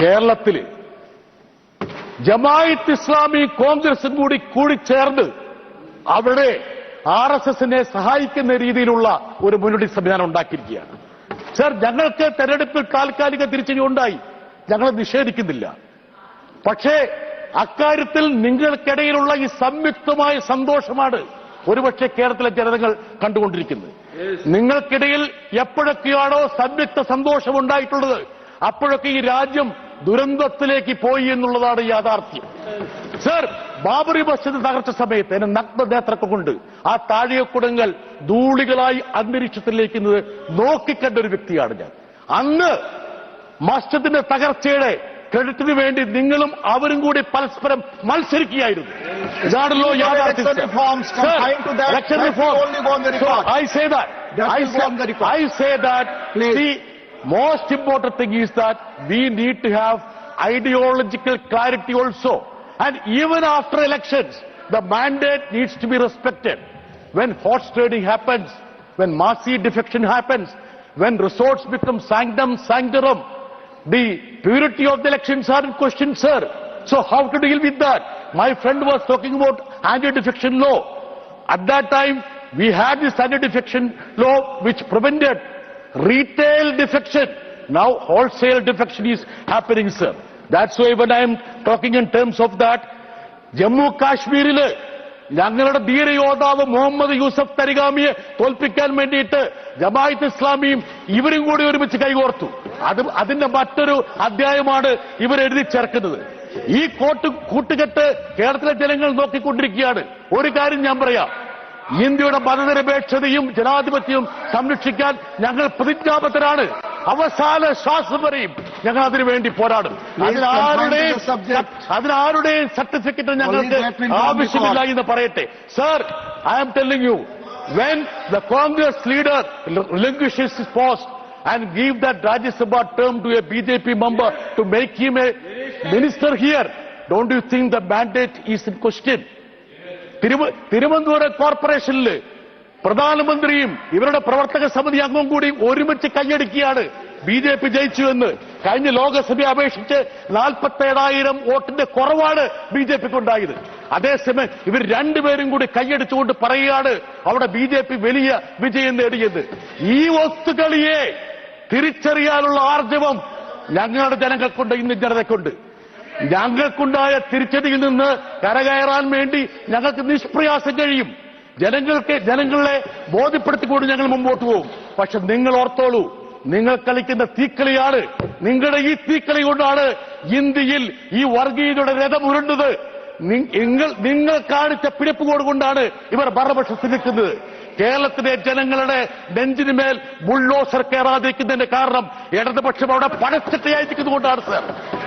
കേരളത്തിൽ ജമായത്ത് ഇസ്ലാമി കോൺഗ്രസും കൂടി കൂടിച്ചേർന്ന് അവിടെ ആർ എസ് എസിനെ സഹായിക്കുന്ന രീതിയിലുള്ള ഒരു മുന്നണി സംവിധാനം ഉണ്ടാക്കിയിരിക്കുകയാണ്. സർ ഞങ്ങൾക്ക് തെരഞ്ഞെടുപ്പിൽ താൽക്കാലിക തിരിച്ചടി ഉണ്ടായി. ഞങ്ങൾ നിഷേധിക്കുന്നില്ല. പക്ഷേ അക്കാര്യത്തിൽ നിങ്ങൾക്കിടയിലുള്ള ഈ സംയുക്തമായ സന്തോഷമാണ് ഒരുപക്ഷെ കേരളത്തിലെ ജനതകൾ കണ്ടുകൊണ്ടിരിക്കുന്നത്. നിങ്ങൾക്കിടയിൽ എപ്പോഴൊക്കെയാണോ സംയുക്ത സന്തോഷം ഉണ്ടായിട്ടുള്ളത് അപ്പോഴൊക്കെ ഈ രാജ്യം ദുരന്തത്തിലേക്ക് പോയി എന്നുള്ളതാണ് യാഥാർത്ഥ്യം. സർ ബാബറി മസ്ജിദ് തകർച്ച സമയത്ത് എന്നെ നഗ്നനേത്രത്തെ കൊണ്ട് ആ താഴെക്കുടങ്ങൾ ധൂളികളായി അന്തരീക്ഷത്തിലേക്ക് നോക്കിക്കണ്ട ഒരു വ്യക്തിയാണ് ഞാൻ. അന്ന് മസ്ജിദിന്റെ തകർച്ചയുടെ ക്രെഡിറ്റിന് വേണ്ടി നിങ്ങളും അവരും കൂടി പരസ്പരം മത്സരിക്കുകയായിരുന്നു. ഇതാണല്ലോ യാഥാർത്ഥ്യം Most important thing is that we need to have ideological clarity also. And even after elections, the mandate needs to be respected. When horse trading happens, when massy defection happens, when resorts become sanctum sanctorum, the purity of the elections are in question, sir. So how to deal with that? My friend was talking about anti-defection law. At that time, we had this anti-defection law which prevented retail defection. Now wholesale defection is happening, sir. That's why when I am talking in terms of that, Jammu കാശ്മീരിൽ ഞങ്ങളുടെ ധീരയോദ്ധാവ് മുഹമ്മദ് യൂസഫ് തരികാമിയെ തോൽപ്പിക്കാൻ വേണ്ടിയിട്ട് ജമായത്ത് ഇസ്ലാമിയും ഇവരും കൂടി ഒരുമിച്ച് കൈകോർത്തു അത് അതിന്റെ മറ്റൊരു അധ്യായമാണ് ഇവരെഴുതി ചേർക്കുന്നത് ഈ കോട്ട് കൂട്ടുകെട്ട് കേരളത്തിലെ ജനങ്ങൾ നോക്കിക്കൊണ്ടിരിക്കുകയാണ് ഒരു കാര്യം ഞാൻ പറയാം ഇന്ത്യയുടെ മതനിരപേക്ഷതയും ജനാധിപത്യവും സംരക്ഷിക്കാൻ ഞങ്ങൾ പ്രതിജ്ഞാബദ്ധരാണ് അവസാന ശ്വാസം വരെയും ഞങ്ങൾ അതിനു വേണ്ടി പോരാടും അതിനാരുടെയും അതിനാരുടെയും സർട്ടിഫിക്കറ്റ് ഞങ്ങൾക്ക് ആവശ്യമില്ല എന്ന് പറയട്ടെ sir I am telling you when the Congress leader relinquishes his post and give that Rajya Sabha term to a BJP member to make him a minister here, don't you think the mandate is in question? തിരുവ- തിരുവനന്തപുരം കോർപ്പറേഷനിൽ പ്രധാനമന്ത്രിയും ഇവരുടെ പ്രവർത്തക സമിതി അംഗവും കൂടി ഒരുമിച്ച് കൈയടിക്കുകയാണ് B J P ജയിച്ചു എന്ന് കഴിഞ്ഞ ലോകസഭയെ അപേക്ഷിച്ച് നാൽപ്പത്തേഴായിരം വോട്ടിന്റെ കുറവാണ് ബി ജെ പിക്ക് ഉണ്ടായത് അതേസമയം ഇവർ രണ്ടുപേരും കൂടി കൈയടിച്ചുകൊണ്ട് പറയുകയാണ് അവിടെ ബി ജെ പി വലിയ വിജയം നേടിയത് ഈ വസ്തുക്കളിയെ തിരിച്ചറിയാനുള്ള ആർജവം ഞങ്ങളുടെ ജനങ്ങൾക്കുണ്ട് ഇന്ന് ജനതയ്ക്കുണ്ട്. ഞങ്ങൾക്കുണ്ടായ തിരിച്ചടിയിൽ നിന്ന് കരകയറാൻ വേണ്ടി ഞങ്ങൾക്ക് നിഷ്പ്രയാസം കഴിയും. ജനങ്ങൾക്ക് ജനങ്ങളെ ബോധ്യപ്പെടുത്തിക്കൊണ്ട് ഞങ്ങൾ മുമ്പോട്ട് പോകും. പക്ഷെ നിങ്ങൾ ഓർത്തോളൂ നിങ്ങൾ കളിക്കുന്ന തീക്കളിയാണ് നിങ്ങളുടെ ഈ തീക്കളി കൊണ്ടാണ് ഇന്ത്യയിൽ ഈ വർഗീയതയുടെ രഥം ഉരുണ്ടത് നിങ്ങൾ നിങ്ങൾ കാണിച്ച പിടിപ്പുകോട് കൊണ്ടാണ് ഇവർ ഭരണപക്ഷത്തിൽ നിൽക്കുന്നത്. കേരളത്തിലെ ജനങ്ങളുടെ നെഞ്ചിന് മേൽ ബുള്ളോസർ കയറാതിരിക്കുന്നതിന്റെ കാരണം ഇടതുപക്ഷം അവിടെ പടച്ചിട്ടയായിരിക്കുന്നതുകൊണ്ടാണ് സർ.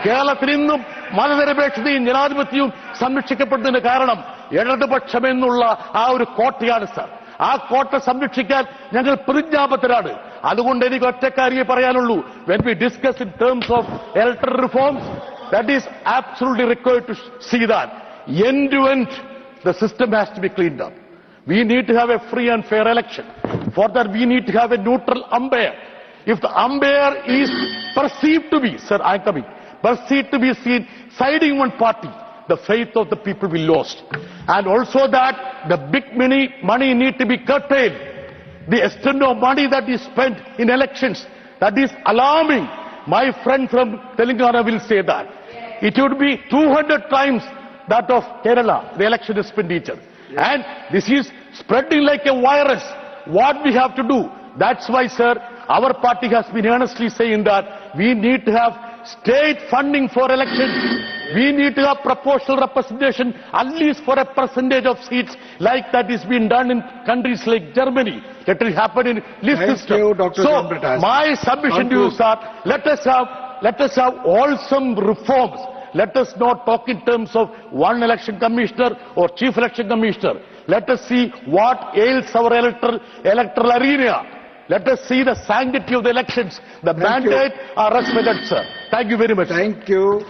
കേരളത്തിൽ ഇന്നും മതനിരപേക്ഷതയും ജനാധിപത്യവും സംരക്ഷിക്കപ്പെടുന്നതിന് കാരണം ഇടതുപക്ഷമെന്നുള്ള ആ ഒരു കോട്ടയാണ് സർ. ആ കോട്ട സംരക്ഷിക്കാൻ ഞങ്ങൾ പ്രതിജ്ഞാബദ്ധരാണ്. അതുകൊണ്ട് എനിക്ക് ഒറ്റക്കാരിയെ പറയാനുള്ളൂ. When we discuss in terms of electoral reforms that is absolutely required to see that end to end the system has to be cleaned up. We need to have a free and fair election. For that we need to have a neutral umpire the umpire is perceived to be sir i am coming. Perceived to be seen siding one party. The faith of the people will be lost. And also that the big money money need to be curtailed. The extent of money that is spent in elections that is alarming. My friend from telangana will say that. It would be 200 times that of kerala the election expenditure. And this is spreading like a virus. What we have to do? That's why sir our party has been earnestly saying that we need to have state funding for elections we need to have proportional representation at least for a percentage of seats like that is being done in countries like Germany. That will happen in list Thank system. you, Dr. So my submission to you, sir, let us have let us have wholesome reforms. Let us not talk in terms of one election commissioner or chief election commissioner. Let us see what ails our electoral, electoral arena. Let us see the sanctity of the elections. The Thank you. mandate are respected, sir. Thank you very much. Thank you.